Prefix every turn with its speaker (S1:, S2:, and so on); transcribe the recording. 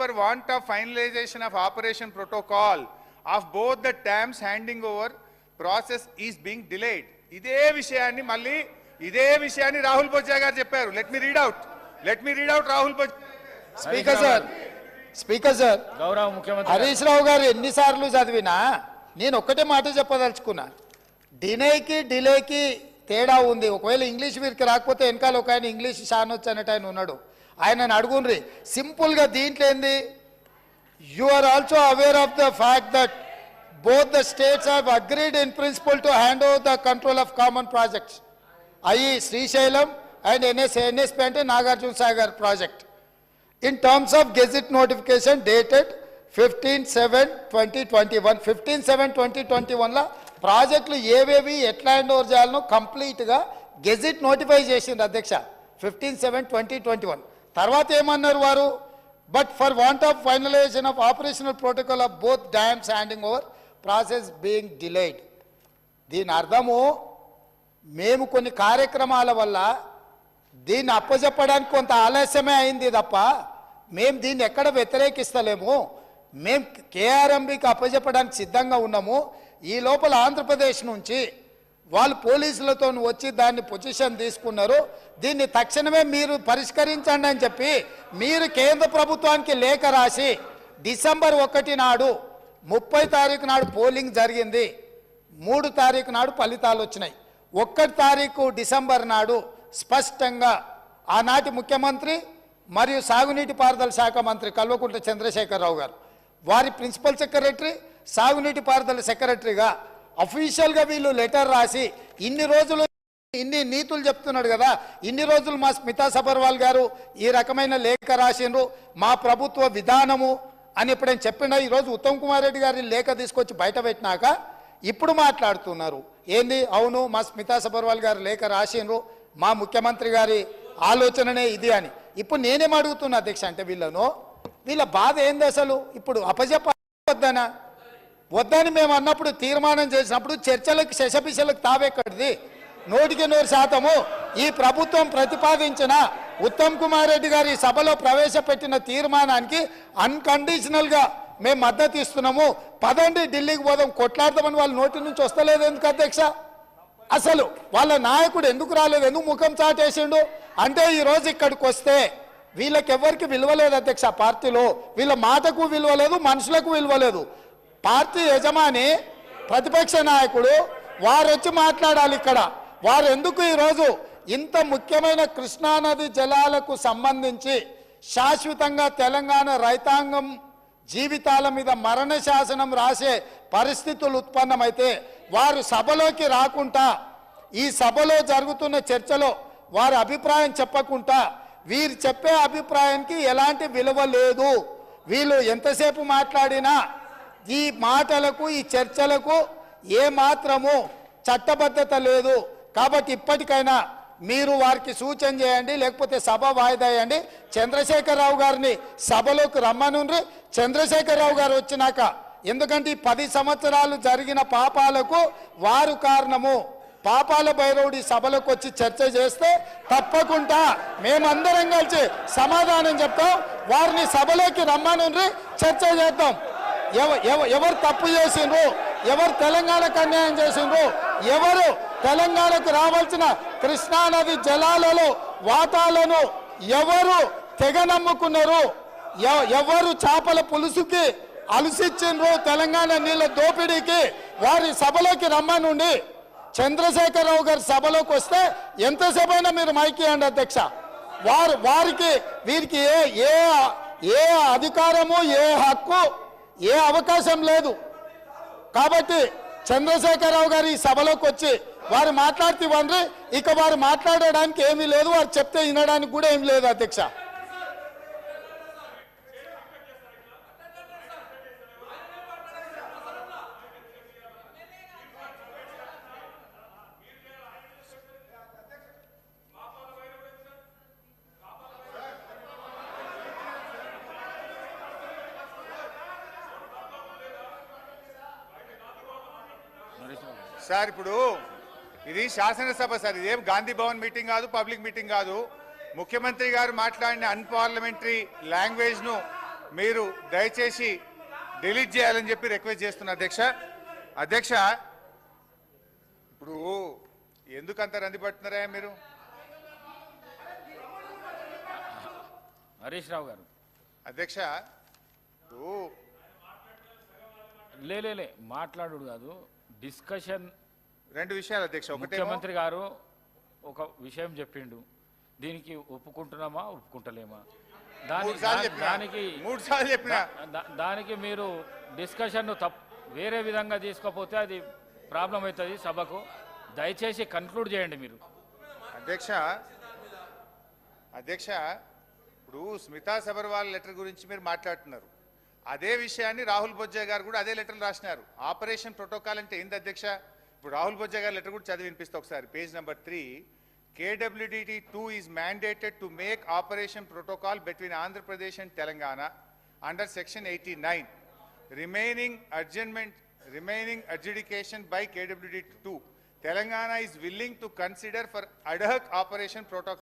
S1: for want of finalization of operation protocol of both the dams handing over process is being delayed. ఇదే విషయాన్ని మళ్ళీ ఇదే విషయాన్ని రాహుల్ బొజ్జా గారు చెప్పారు. Let me read out let me read out Rahul Bojja
S2: speaker sir speaker sir
S3: గౌరవ ముఖ్యమంత్రి
S2: హరీష్ రావు గారు ఎన్నిసార్లు చదివినా నేను ఒక్కటే మాట చెప్పదలుచుకున్నా. డినేకి డిలేకి తేడా ఉంది. ఒకవేళ ఇంగ్లీష్ వీరికి రాకపోతే వెనకాల ఒక ఆయన ఇంగ్లీష్ షానొచ్చు అన్నట్టు ఆయన ఉన్నాడు. ఆయనను అడుగుండ్రి సింపుల్గా దీంట్లో ఏంది? You are also aware of the fact that both the states have agreed in principle to hand over the control of common projects అయి శ్రీశైలం అండ్ ఎన్ఎస్ ఎన్ఎస్పి అంటే Nagarjuna Sagar project in terms of gazette notification dated 15/7/2021 15/7/2021 లా ప్రాజెక్టులు ఏవేవి ఎట్లా hand over చేయాలనో కంప్లీట్గా gazette notify చేసింది అధ్యక్ష fifteen seven twenty twenty one తర్వాత ఏమన్నారు వారు? But for want of finalization of operational protocol of both dams handing over process being delayed దీని అర్థము మేము కొన్ని కార్యక్రమాల వల్ల దీన్ని అప్పచెప్పడానికి కొంత ఆలస్యమే అయింది తప్ప మేము దీన్ని ఎక్కడ వ్యతిరేకిస్తలేము. మేము కేఆర్ఎంబికి అప్పచెప్పడానికి సిద్ధంగా ఉన్నాము. ఈ లోపల ఆంధ్రప్రదేశ్ నుంచి వాళ్ళు పోలీసులతో వచ్చి దాన్ని పొజిషన్ తీసుకున్నారు. దీన్ని తక్షణమే మీరు పరిష్కరించండి అని చెప్పి మీరు కేంద్ర ప్రభుత్వానికి లేఖ రాసి డిసెంబర్ ఒకటి నాడు ముప్పై తారీఖు నాడు పోలింగ్ జరిగింది. మూడు తారీఖు నాడు ఫలితాలు వచ్చినాయి. ఒక్కటి తారీఖు డిసెంబర్ నాడు స్పష్టంగా ఆనాటి ముఖ్యమంత్రి మరియు సాగునీటి పారుదల శాఖ మంత్రి కల్వకుంట్ల చంద్రశేఖరరావు గారు వారి ప్రిన్సిపల్ సెక్రటరీ సాగునీటి పారుదల సెక్రటరీగా అఫీషియల్గా వీళ్ళు లెటర్ రాసి ఇన్ని రోజులు ఇన్ని నీతులు చెప్తున్నాడు కదా ఇన్ని రోజులు మా స్మితా సబర్వాల్ గారు ఈ రకమైన లేఖ రాసిండ్రు మా ప్రభుత్వ విధానము అని ఇప్పుడు నేను చెప్పిన ఈరోజు ఉత్తమ్ కుమార్ రెడ్డి గారిని లేఖ తీసుకొచ్చి బయట పెట్టినాక ఇప్పుడు మాట్లాడుతున్నారు. ఏంది? అవును మా స్మితా సబర్వాల్ గారు లేఖ రాసిండ్రు మా ముఖ్యమంత్రి గారి ఆలోచననే ఇది అని. ఇప్పుడు నేనేం అడుగుతున్నా అధ్యక్ష అంటే వీళ్ళను వీళ్ళ బాధ ఏంది అసలు? ఇప్పుడు అపజెప్ప వద్దనా? వద్దని మేము అన్నప్పుడు తీర్మానం చేసినప్పుడు చర్చలకు శశపిశలకు తావెక్కడిది? నూటికి నూరు శాతము. ఈ ప్రభుత్వం ప్రతిపాదించిన ఉత్తమ్ కుమార్ రెడ్డి గారి సభలో ప్రవేశపెట్టిన తీర్మానానికి అన్కండిషనల్గా మేము మద్దతు ఇస్తున్నాము. పదండి ఢిల్లీకి పోదాం కొట్లాడదామని వాళ్ళ నోటి నుంచి వస్తలేదు ఎందుకు అధ్యక్ష? అసలు వాళ్ళ నాయకుడు ఎందుకు రాలేదు? ఎందుకు ముఖం చాటేసిండు? అంటే ఈరోజు ఇక్కడికి వస్తే వీళ్ళకి ఎవరికి విలువలేదు అధ్యక్ష పార్టీలో. వీళ్ళ మాటకు విలువలేదు మనుషులకు విలువలేదు పార్టీ యజమాని ప్రతిపక్ష నాయకుడు వారు వచ్చి మాట్లాడాలి ఇక్కడ. వారు ఎందుకు ఈరోజు ఇంత ముఖ్యమైన కృష్ణానది జలాలకు సంబంధించి శాశ్వతంగా తెలంగాణ రైతాంగం జీవితాల మీద మరణ శాసనం రాసే పరిస్థితులు ఉత్పన్నమైతే వారు సభలోకి రాకుండా ఈ సభలో జరుగుతున్న చర్చలో వారి అభిప్రాయం చెప్పకుండా వీరు చెప్పే అభిప్రాయానికి ఎలాంటి విలువ లేదు. వీళ్ళు ఎంతసేపు మాట్లాడినా ఈ మాటలకు ఈ చర్చలకు ఏ మాత్రము చట్టబద్ధత లేదు. కాబట్టి ఇప్పటికైనా మీరు వారికి సూచన చేయండి లేకపోతే సభ వాయిదా వేయండి. చంద్రశేఖరరావు గారిని సభలోకి రమ్మనుండ్రి. చంద్రశేఖరరావు గారు వచ్చినాక ఎందుకంటే ఈ పది సంవత్సరాలు జరిగిన పాపాలకు వారు కారణము. పాపాల భైరవుడి సభలకు వచ్చి చర్చ చేస్తే తప్పకుండా మేమందరం కలిసి సమాధానం చెప్తాం. వారిని సభలోకి రమ్మనుండ్రి చర్చ చేద్దాం. ఎవరు తప్పు చేసిండ్రు? ఎవరు తెలంగాణకు అన్యాయం చేసిండ్రు? ఎవరు తెలంగాణకు రావాల్సిన కృష్ణానది జలాలలో వాతాలను ఎవరు తెగ నమ్ముకున్నారు ఎవరు చేపల పులుసుకి అలసిచ్చిండ్రు తెలంగాణ నీళ్ళ దోపిడీకి? వారి సభలోకి రమ్మనుండి. చంద్రశేఖరరావు గారి సభలోకి వస్తే ఎంతసేపు అయినా మీరు మైకి అండి అధ్యక్ష. వారు వారికి వీరికి ఏ ఏ ఏ అధికారము ఏ హక్కు ఏ అవకాశం లేదు. కాబట్టి చంద్రశేఖరరావు గారు ఈ సభలోకి వచ్చి వారు మాట్లాడుతూ ఇవ్వండి. ఇక వారు మాట్లాడడానికి ఏమీ లేదు. వారు చెప్తే వినడానికి కూడా ఏమి లేదు అధ్యక్ష.
S1: సార్ ఇప్పుడు ఇది శాసనసభ సార్ ఇదేం గాంధీ భవన్ మీటింగ్ కాదు పబ్లిక్ మీటింగ్ కాదు. ముఖ్యమంత్రి గారు మాట్లాడిన అన్పార్లమెంటరీ లాంగ్వేజ్ను మీరు దయచేసి డిలీట్ చేయాలని చెప్పి రిక్వెస్ట్ చేస్తున్నా అధ్యక్ష. అధ్యక్ష ఇప్పుడు ఎందుకు అంత రంది పడుతున్నారా మీరు?
S3: హరీష్ రావు గారు.
S1: అధ్యక్ష ఇప్పుడు
S3: లే లే, లే మాట్లాడు కాదు. డిస్కషన్
S1: రెండు విషయాలు అధ్యక్ష.
S3: ముఖ్యమంత్రి గారు ఒక విషయం చెప్పిండు. దీనికి ఒప్పుకుంటున్నామా ఒప్పుకుంటలేమా? దానికి
S1: మూడు సార్లు చెప్పిన?
S3: దా- దానికి మీరు డిస్కషన్ తప్ వేరే విధంగా తీసుకోకపోతే అది ప్రాబ్లం అవుతుంది సభకు. దయచేసి కన్క్లూడ్ చేయండి మీరు.
S1: అధ్యక్ష అధ్యక్ష ఇప్పుడు స్మితా సబర్వాల్ లెటర్ గురించి మీరు మాట్లాడుతున్నారు. అదే విషయాన్ని రాహుల్ బొజ్జా గారు కూడా అదే లెటర్ రాసినారు. ఆపరేషన్ ప్రోటోకాల్ అంటే ఏంది అధ్యక్ష? ఇప్పుడు రాహుల్ బొజ్జా గారి లెటర్ కూడా చదివి వినిపిస్తా ఒకసారి page number three KWDT two is mandated to make operation protocol between Andhra Pradesh and Telangana under section eighty nine remaining adjournment, remaining adjudication by KWD two. Telangana is willing to consider for ad hoc operation protocol